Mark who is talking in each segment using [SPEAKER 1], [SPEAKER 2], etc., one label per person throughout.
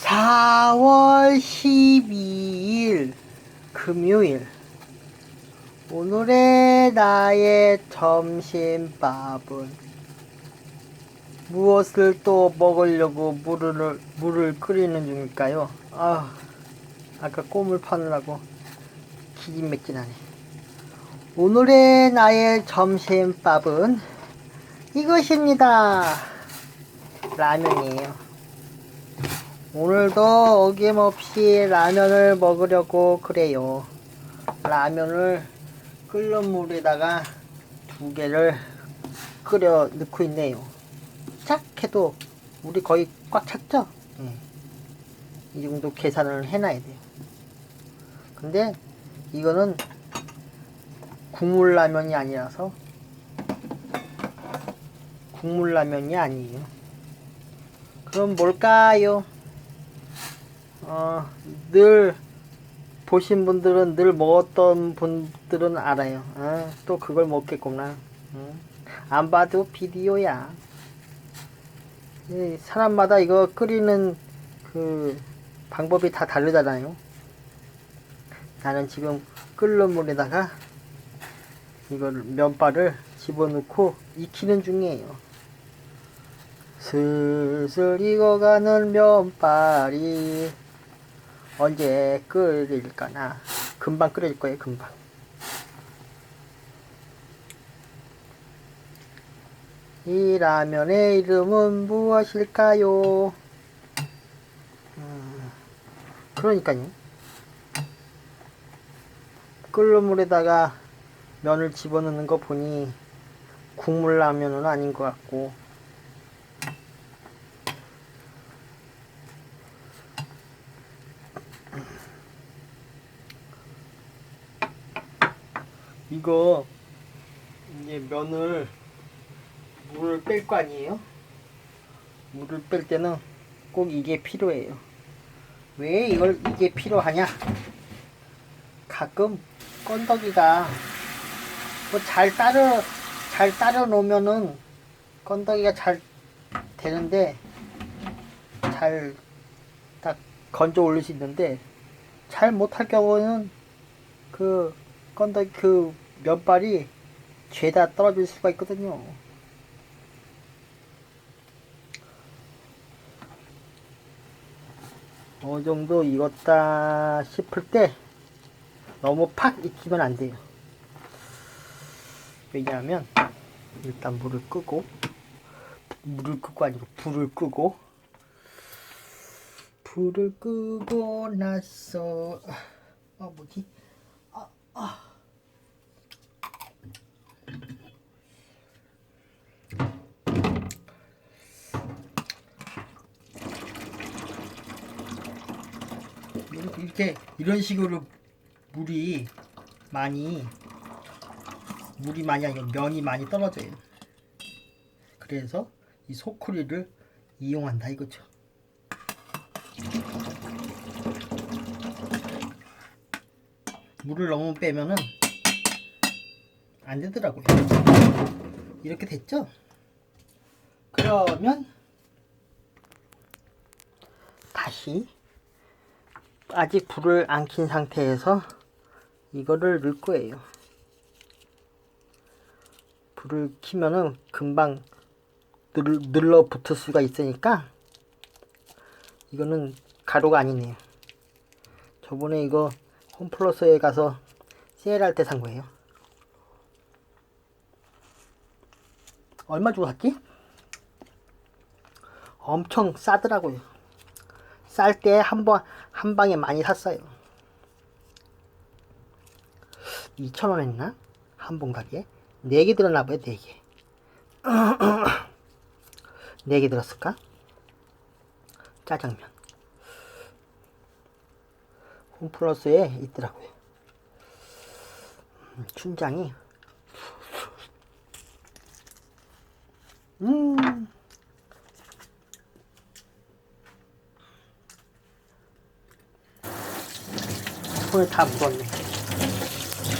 [SPEAKER 1] 4월 12일 금요일 오늘의 나의 점심밥은 무엇을 또 먹으려고 물을 물을 끓이는 중일까요? 아 아까 꼬물 파느라고 기진맥진하네. 오늘의 나의 점심밥은 이것입니다. 라면이에요. 오늘도 어김없이 라면을 먹으려고 그래요. 라면을 끓는 물에다가 두 개를 끓여 넣고 있네요. 짝 해도 물이 거의 꽉 찼죠? 예. 이 정도 계산을 해놔야 돼요. 근데 이거는 국물 라면이 아니라서 국물 라면이 아니에요. 그럼 뭘까요? 어, 늘 보신 분들은 늘 먹었던 분들은 알아요. 아, 또 그걸 먹겠구나. 응? 안 봐도 비디오야. 이 사람마다 이거 끓이는 그 방법이 다 다르잖아요. 나는 지금 끓는 물에다가 이걸 면발을 집어넣고 익히는 중이에요. 슬슬 익어가는 면발이 언제 끓일까나. 금방 끓일 거예요 금방. 이 라면의 이름은 무엇일까요? 음, 그러니까요. 끓는 물에다가 면을 집어넣는 거 보니 국물 라면은 아닌 것 같고 이거 이제 면을 물을 뺄 거 아니에요? 물을 뺄 때는 꼭 이게 필요해요. 왜 이걸 이게 필요하냐? 가끔 건더기가 뭐 잘 따르 잘 따라 놓으면은 건더기가 잘 되는데 잘 딱 건져 올릴 수 있는데 잘 못할 경우는 그 건더기 그 면발이 죄다 떨어질 수가 있거든요. 어느 정도 익었다 싶을 때 너무 팍 익히면 안 돼요. 왜냐하면 일단 물을 끄고 물을 끄고 아니고 불을 끄고 불을 끄고 나서 아 뭐지? 아, 아. 이렇게, 이런 식으로 물이 많이 물이 많이 아니고 면이 많이 떨어져요. 그래서 이 소쿠리를 이용한다 이거죠. 물을 너무 빼면은 안 되더라고요. 이렇게 됐죠? 그러면 다시 아직 불을 안 킨 상태에서 이거를 넣을 거예요. 불을 키면은 금방 늘, 늘러 붙을 수가 있으니까 이거는 가루가 아니네요. 저번에 이거 홈플러스에 가서 세일할 때 산 거예요. 얼마 주고 샀지? 엄청 싸더라고요. 쌀 때 한 번, 한 방에 많이 샀어요. 2,000원 했나? 한봉 가게에? 4개 들었나 봐요, 4개. 4개 들었을까? 짜장면. 홈플러스에 있더라고요. 음, 춘장이. 음. 손에 다 묻었네.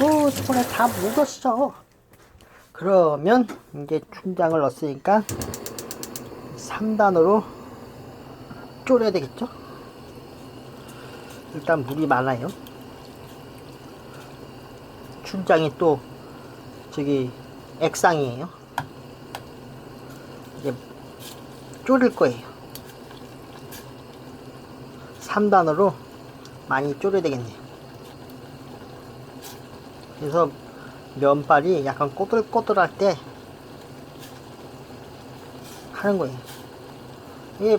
[SPEAKER 1] 오, 손에 다 묻었어. 그러면 이제 춘장을 넣었으니까 3단으로 졸여야 되겠죠? 일단 물이 많아요. 춘장이 또 저기 액상이에요. 이제 졸일 거예요. 3단으로 많이 졸여야 되겠네요. 그래서 면발이 약간 꼬들꼬들할 때 하는 거예요. 이게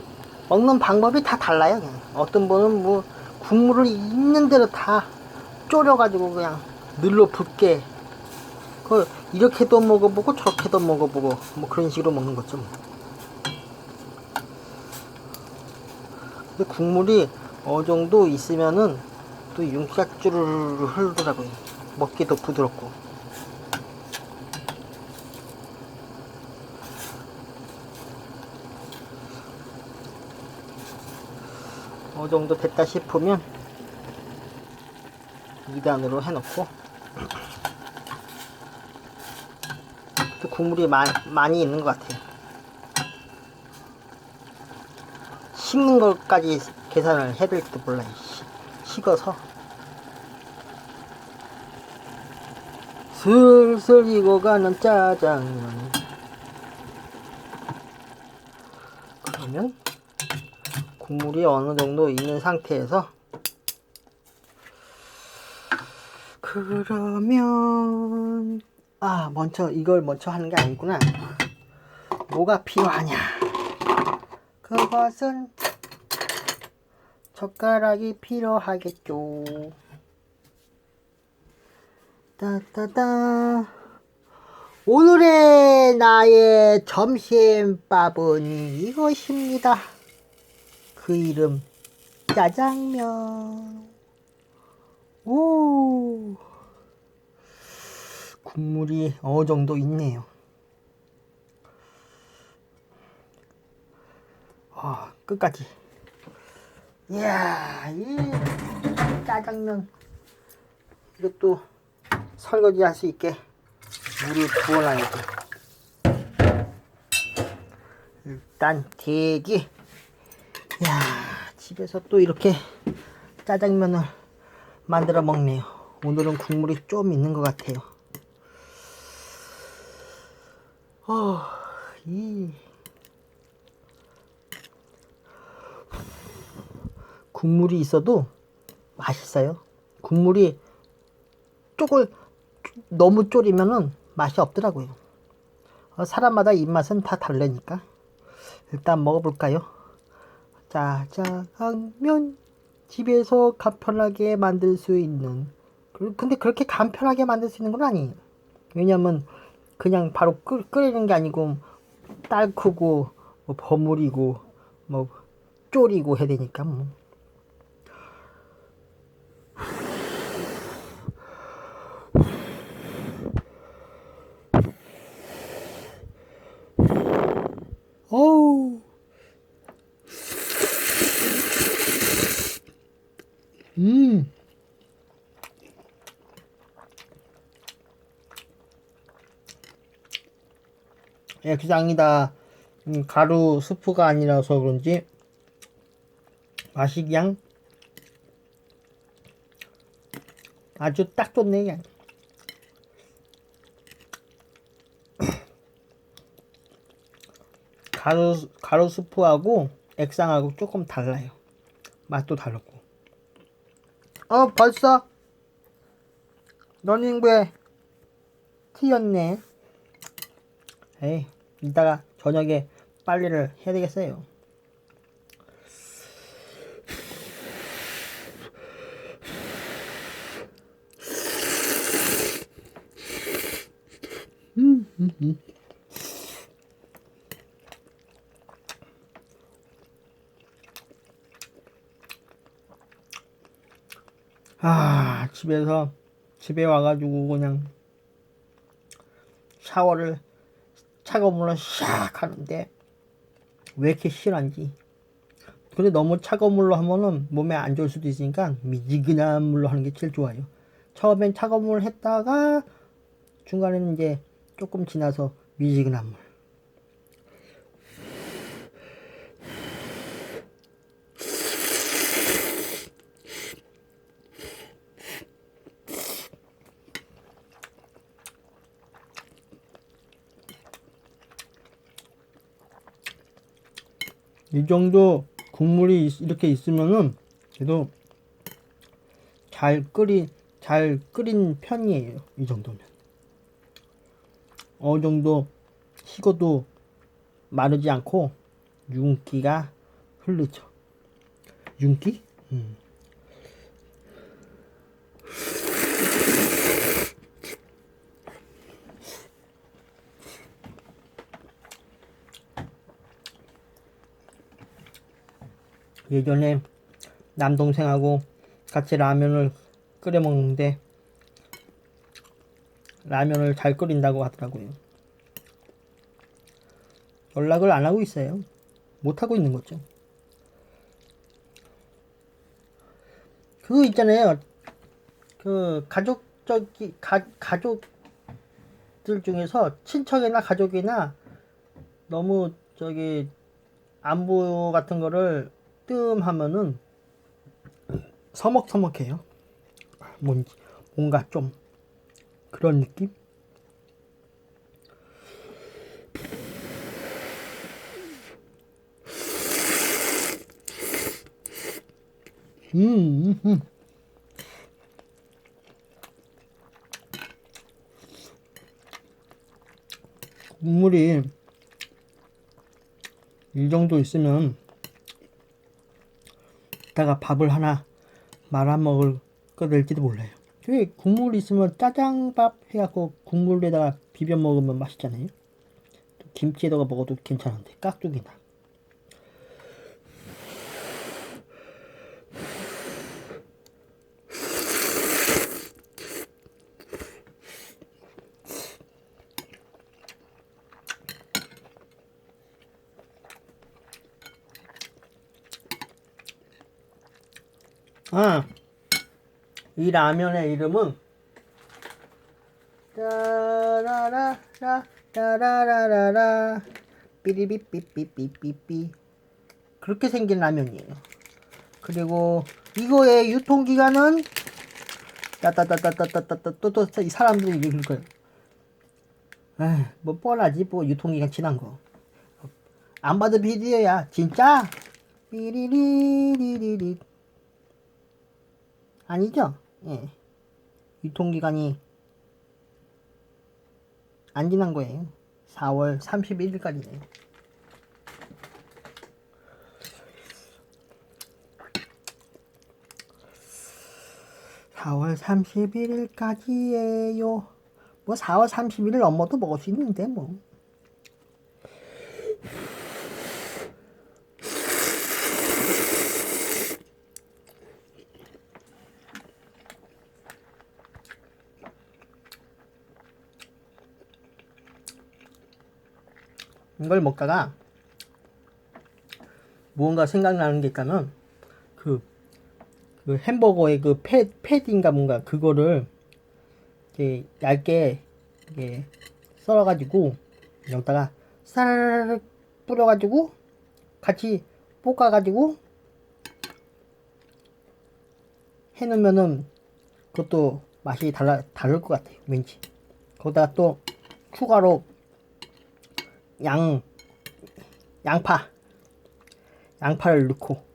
[SPEAKER 1] 먹는 방법이 다 달라요. 그냥. 어떤 분은 뭐 국물을 있는 대로 다 졸여가지고 그냥 늘로 붓게 그 이렇게도 먹어보고 저렇게도 먹어보고 뭐 그런 식으로 먹는 거죠. 뭐. 근데 국물이 어느 정도 있으면은 또 윤기가 쭈르르 흐르더라고요. 먹기도 부드럽고. 어느 정도 됐다 싶으면 2단으로 해놓고 또 국물이 마, 많이 있는 것 같아요. 식는 것까지 계산을 해야 될지도 몰라요. 시- 식어서 슬슬 익어가는 짜장면 그러면 국물이 어느 정도 있는 상태에서 그러면 아 먼저 이걸 먼저 하는 게 아니구나. 뭐가 필요하냐. 그것은 젓가락이 필요하겠죠 따따따 오늘의 나의 점심밥은 이것입니다. 그 이름 짜장면. 오. 국물이 어느 정도 있네요. 아 끝까지. 이야 이 짜장면. 이것도 설거지 할 수 있게 물을 부어놔야지 일단 대기 야 집에서 또 이렇게 짜장면을 만들어 먹네요. 오늘은 국물이 좀 있는 것 같아요. 어, 이 국물이 있어도 맛있어요. 국물이 쪽을 너무 졸이면은 맛이 없더라고요. 어, 사람마다 입맛은 다 다르니까. 일단 먹어볼까요? 짜장면. 집에서 간편하게 만들 수 있는. 그- 근데 그렇게 간편하게 만들 수 있는 건 아니에요. 왜냐면 그냥 바로 끓, 끓이는 게 아니고 딸크고 뭐 버무리고 뭐 졸이고 해야 되니까 뭐 어우 음. 액상이다. 음, 가루 스프가 아니라서 그런지 맛이 그냥 아주 딱 좋네 그냥. 가루 가루 스프하고 액상하고 조금 달라요. 맛도 다르고. 어 벌써 러닝부에 튀었네. 에이 이따가 저녁에 빨래를 해야 되겠어요. 아, 집에서, 집에 와가지고 그냥 샤워를 차가운 물로 샥 하는데 왜 이렇게 싫어한지. 근데 너무 차가운 물로 하면은 몸에 안 좋을 수도 있으니까 미지근한 물로 하는 게 제일 좋아요. 처음엔 차가운 물을 했다가 중간에는 이제 조금 지나서 미지근한 물. 이 정도 국물이 있- 이렇게 있으면은 그래도 잘 끓인 잘 끓인 편이에요. 이 정도면 어느 정도 식어도 마르지 않고 윤기가 흐르죠. 윤기? 음. 예전에 남동생하고 같이 라면을 끓여 먹는데 라면을 잘 끓인다고 하더라고요. 연락을 안 하고 있어요. 못 하고 있는 거죠. 그거 있잖아요. 그 가족 저기 가 가족들 중에서 친척이나 가족이나 너무 저기 안부 같은 거를 뜸하면은 서먹서먹해요. 뭔지 뭔가 좀 그런 느낌? 음. 국물이 이 정도 있으면 이따가 밥을 하나 말아 먹을 거 될지도 몰라요. 그 국물 있으면 짜장밥 해갖고 국물에다가 비벼 먹으면 맛있잖아요. 또 김치에다가 먹어도 괜찮은데 깍두기나. 아, 이 라면의 이름은? 따라라라 따라라라라 삐리비삐삐삐삐삐 그렇게 생긴 라면이에요. 그리고 이거의 유통기간은? 따따따따따따따. 또또 이 사람들이 이럴 거예요. 뭐 뻔하지. 뭐 유통기간 지난 거. 안 봐도 비디오야. 진짜? 삐리리리리리 아니죠? 예. 유통기간이 안 지난 거예요. 4월 31일까지네요. 사월 31일까지예요. 뭐 4월 31일 넘어도 먹을 수 있는데 뭐. 이걸 먹다가 무언가 생각나는 게 있다면 그, 그 햄버거의 그 패, 패딩가 뭔가 그거를 이렇게 얇게 이렇게 썰어가지고 여기다가 쌀 뿌려가지고 같이 볶아가지고 해놓으면은 그것도 맛이 달라, 다를 것 같아요 왠지. 거기다가 또 추가로 양 양파. 양파를 넣고.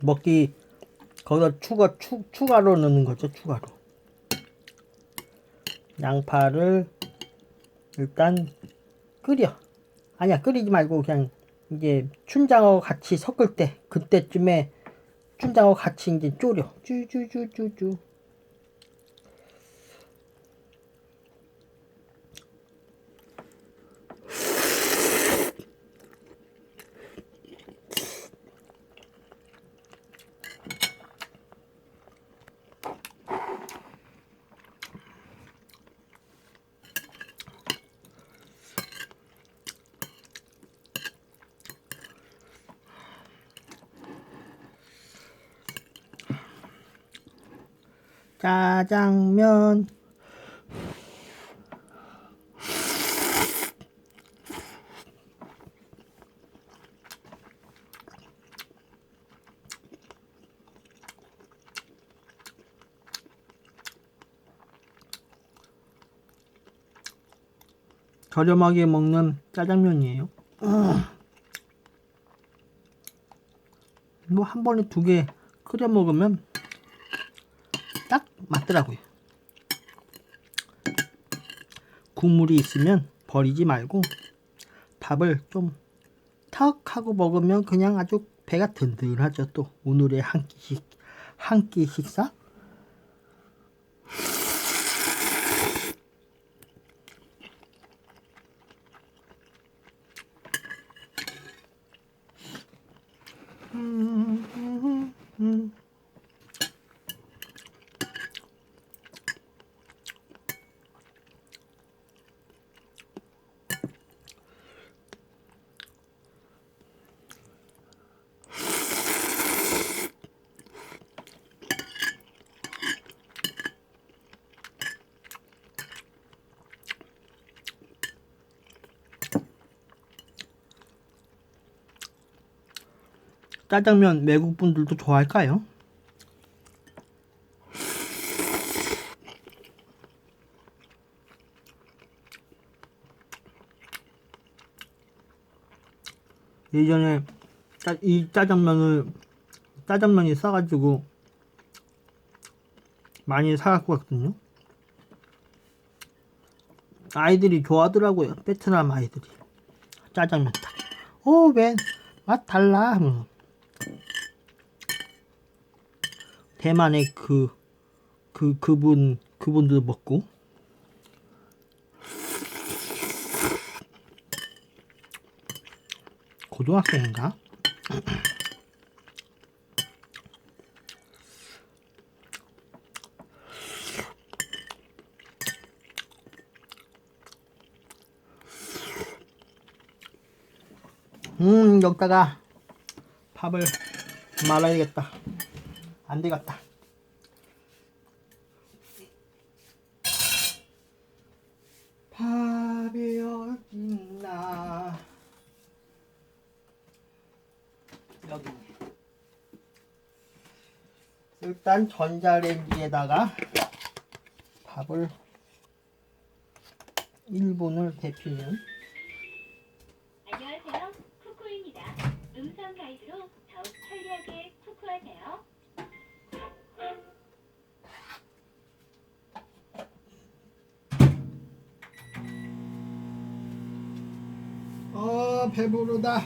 [SPEAKER 1] 먹기 거기다 추가 추, 추가로 넣는 거죠 추가로. 양파를 일단 끓여. 아니야 끓이지 말고 그냥 이제 춘장하고 같이 섞을 때 그때쯤에 춘장하고 같이 이제 졸여. 쭈쭈쭈쭈쭈 짜장면 저렴하게 먹는 짜장면이에요. 음. 뭐한 번에 두 개 끓여 먹으면 맞더라고요. 국물이 있으면 버리지 말고 밥을 좀 턱 하고 먹으면 그냥 아주 배가 든든하죠. 또 오늘의 한 끼식 한 끼 식사. 짜장면 외국 분들도 좋아할까요? 예전에 짜, 이 짜장면을 짜장면이 싸가지고 많이 사갖고 갔거든요. 아이들이 좋아하더라고요. 베트남 아이들이 짜장면 딱. 어, 왜맛 달라 하면서. 대만의 그, 그, 그분, 그분도 먹고. 고등학생인가? 음, 여기다가 밥을 말아야겠다. 안 되겠다. 밥이 어딨나? 여기. 일단 전자레인지에다가 밥을 1분을 데피면 어 배부르다.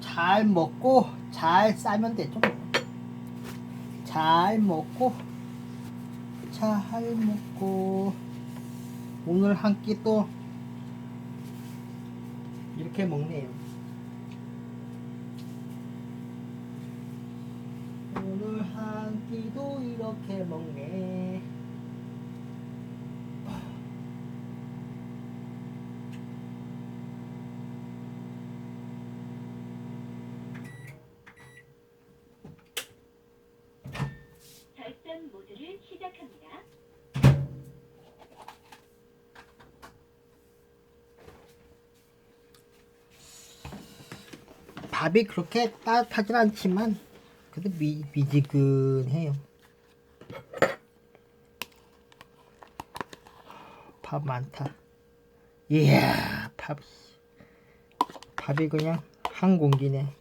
[SPEAKER 1] 잘 먹고 잘 싸면 되죠 잘 먹고 잘 먹고. 오늘 한 끼 또 이렇게 먹네요. 오늘 한 끼도 이렇게 먹네 밥이 그렇게 따뜻하진 않지만 그래도 미, 미지근해요. 밥 많다. 이야 밥. 밥이 그냥 한 공기네.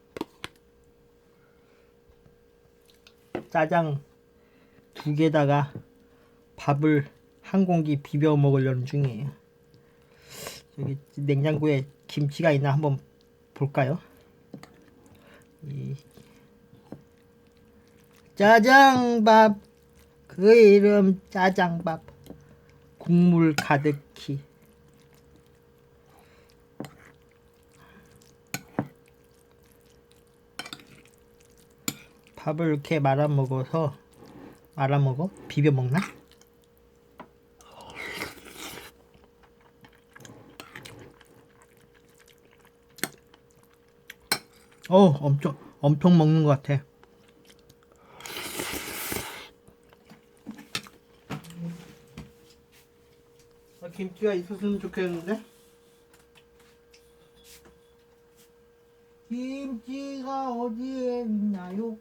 [SPEAKER 1] 짜장 두 개다가 밥을 한 공기 비벼 먹으려는 중이에요. 여기 냉장고에 김치가 있나 한번 볼까요? 이 짜장밥 그 이름 짜장밥. 국물 가득히. 밥을 이렇게 말아 먹어서 말아 먹어? 비벼 먹나? 어 엄청 엄청 먹는 것 같아. 아, 김치가 있었으면 좋겠는데. 김치가 어디에 있나요?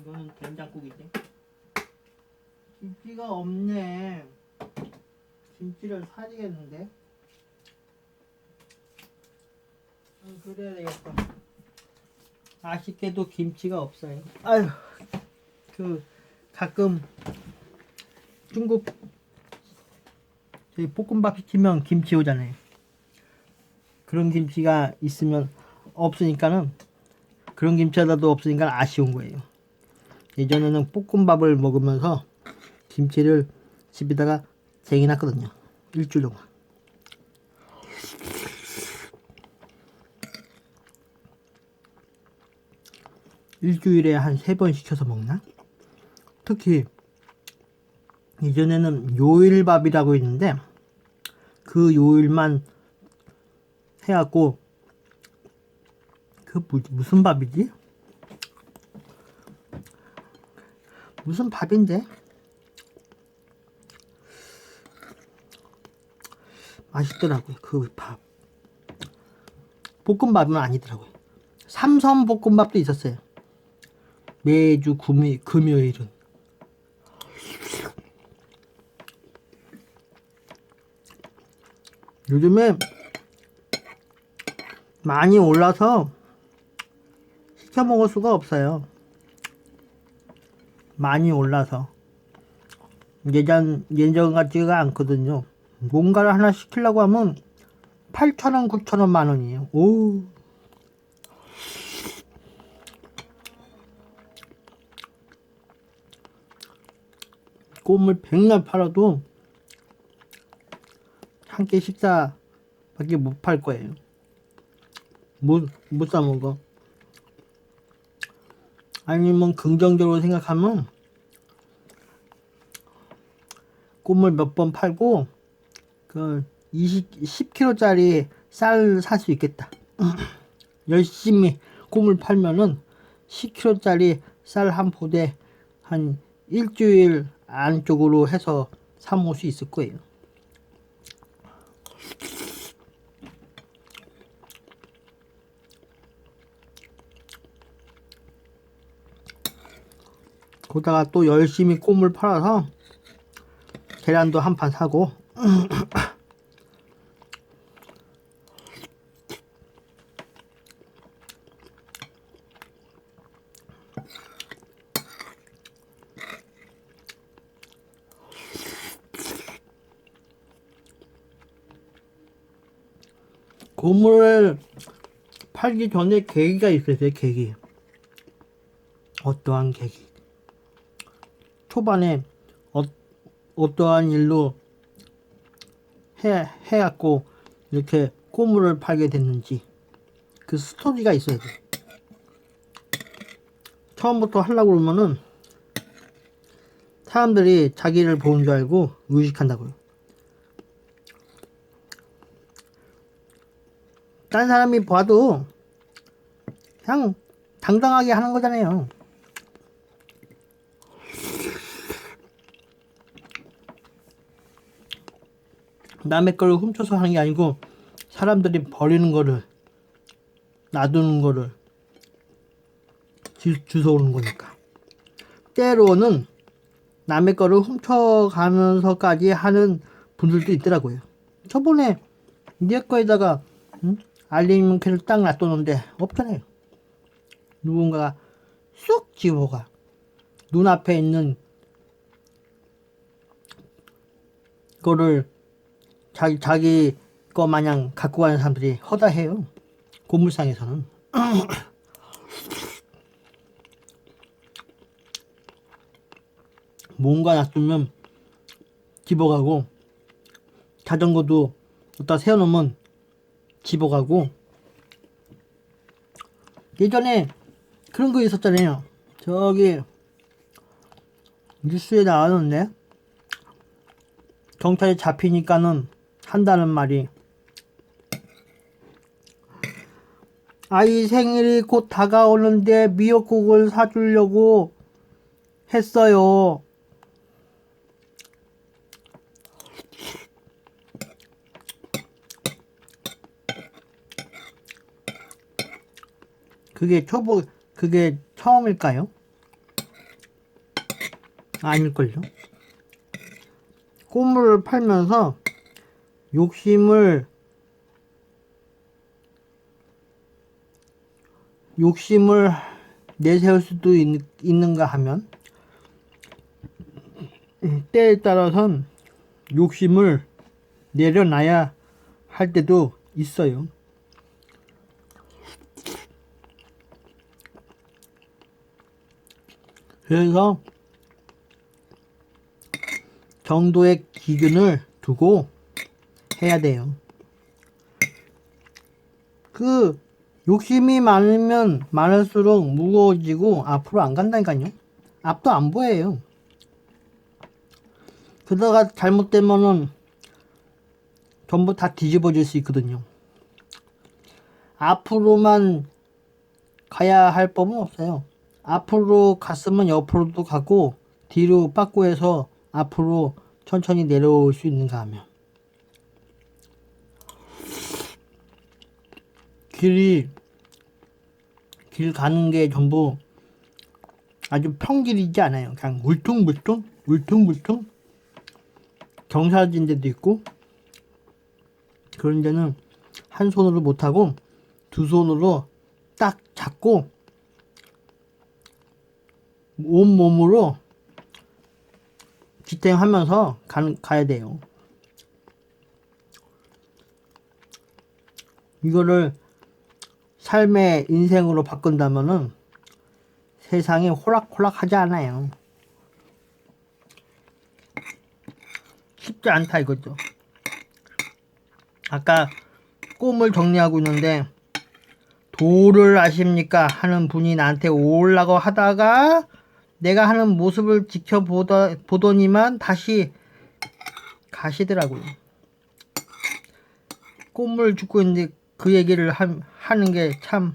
[SPEAKER 1] 이거는 된장국이지. 김치가 없네. 김치를 사야겠는데. 음, 그래야 되겠다. 아쉽게도 김치가 없어요. 아유, 그 가끔 중국 저희 볶음밥 시키면 김치 오잖아요. 그런 김치가 있으면 없으니까는 그런 김치 하나도 없으니까 아쉬운 거예요. 예전에는 볶음밥을 먹으면서 김치를 집에다가 쟁여놨거든요. 일주일 동안. 일주일에 한 세 번 시켜서 먹나? 특히 예전에는 요일밥이라고 있는데 그 요일만 해갖고 그 무, 무슨 밥이지? 무슨 밥인데? 맛있더라고요 그 밥. 볶음밥은 아니더라고요. 삼선 볶음밥도 있었어요. 매주 금요, 금요일은. 요즘에 많이 올라서 시켜 먹을 수가 없어요. 많이 올라서 예전 예전 같지가 않거든요. 뭔가를 하나 시키려고 하면 8,000원, 9,000원, 만 원이에요. 오. 꼼을 백날 팔아도 한 끼 식사밖에 못 팔 거예요. 못, 못 사먹어. 아니면 긍정적으로 생각하면 꼼을 몇 번 팔고 그 20, 10kg짜리 쌀 살 수 있겠다. 열심히 꼼을 팔면은 10kg짜리 쌀 한 포대 한 일주일 안쪽으로 해서 사 먹을 수 있을 거예요. 거기다가 또 열심히 꼼을 팔아서 계란도 한 판 사고 고물을 팔기 전에 계기가 있어요, 계기. 어떠한 계기. 초반에 어, 어떠한 일로 해, 해갖고 이렇게 꼬물을 팔게 됐는지 그 스토리가 있어야 돼. 처음부터 하려고 그러면은 사람들이 자기를 보는 줄 알고 의식한다고요. 딴 사람이 봐도 그냥 당당하게 하는 거잖아요. 남의 걸 훔쳐서 하는 게 아니고 사람들이 버리는 거를 놔두는 거를 주, 주워오는 거니까. 때로는 남의 거를 훔쳐가면서까지 하는 분들도 있더라고요. 저번에 내 거에다가 응? 알림문खे를 딱 놔뒀는데 없잖아요. 누군가가 쑥 집어가 눈앞에 있는 거를 자기 자기 거 마냥 갖고 가는 사람들이 허다해요. 고물상에서는. 뭔가 놔두면 집어가고 자전거도 어디다 세워놓으면 집어가고 예전에 그런 거 있었잖아요. 저기 뉴스에 나왔는데 경찰에 잡히니까는 한다는 말이 아이 생일이 곧 다가오는데 미역국을 사주려고 했어요. 그게 초보, 그게 처음일까요? 아닐걸요? 꽃물을 팔면서 욕심을 욕심을 내세울 수도 있, 있는가 하면 음, 때에 따라선 욕심을 내려놔야 할 때도 있어요. 그래서 정도의 기준을 두고 해야 돼요. 그 욕심이 많으면 많을수록 무거워지고 앞으로 안 간다니까요. 앞도 안 보여요. 그러다가 잘못되면은 전부 다 뒤집어질 수 있거든요. 앞으로만 가야 할 법은 없어요. 앞으로 갔으면 옆으로도 가고 뒤로 빠꾸해서 앞으로 천천히 내려올 수 있는가 하면 길이 길 가는 게 전부 아주 평길이지 않아요. 그냥 울퉁불퉁 울퉁불퉁 경사진 데도 있고 그런 데는 한 손으로 못하고 두 손으로 딱 잡고 온 몸으로 지탱하면서 가, 가야 돼요. 이거를 삶의 인생으로 바꾼다면은 세상이 호락호락 하지 않아요. 쉽지 않다 이거죠. 아까 꿈을 정리하고 있는데 도를 아십니까? 하는 분이 나한테 오려고 하다가 내가 하는 모습을 지켜보다 보더니만 다시 가시더라고요. 꿈을 죽고 있는데 그 얘기를 하, 하는 게참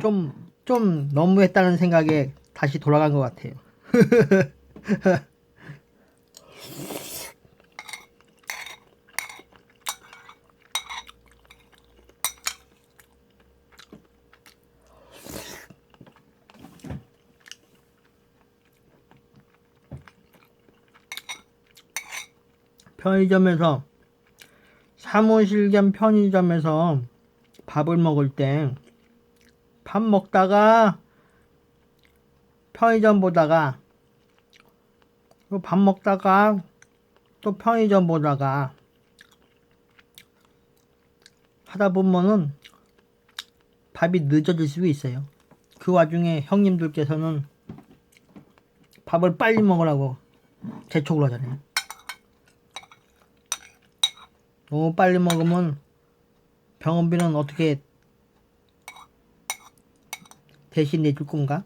[SPEAKER 1] 좀, 좀 너무했다는 생각에 다시 돌아간 것 같아요. 편의점에서 사무실 겸 편의점에서 밥을 먹을 때 밥 먹다가 편의점 보다가 또밥 먹다가 또 편의점 보다가 하다 보면은 밥이 늦어질 수 있어요. 그 와중에 형님들께서는 밥을 빨리 먹으라고 재촉을 하잖아요. 너무 빨리 먹으면 병원비는 어떻게 대신 내줄 건가?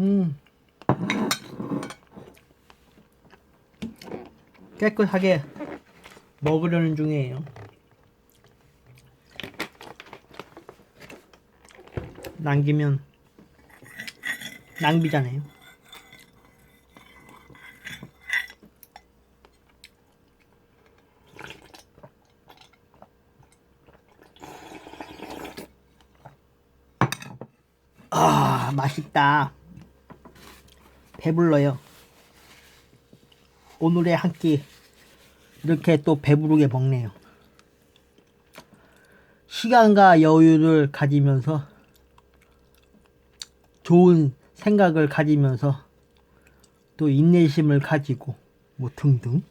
[SPEAKER 1] 음. 깨끗하게 먹으려는 중이에요. 남기면 낭비잖아요. 아, 맛있다. 배불러요. 오늘의 한 끼 이렇게 또 배부르게 먹네요. 시간과 여유를 가지면서 좋은 생각을 가지면서 또 인내심을 가지고 뭐 등등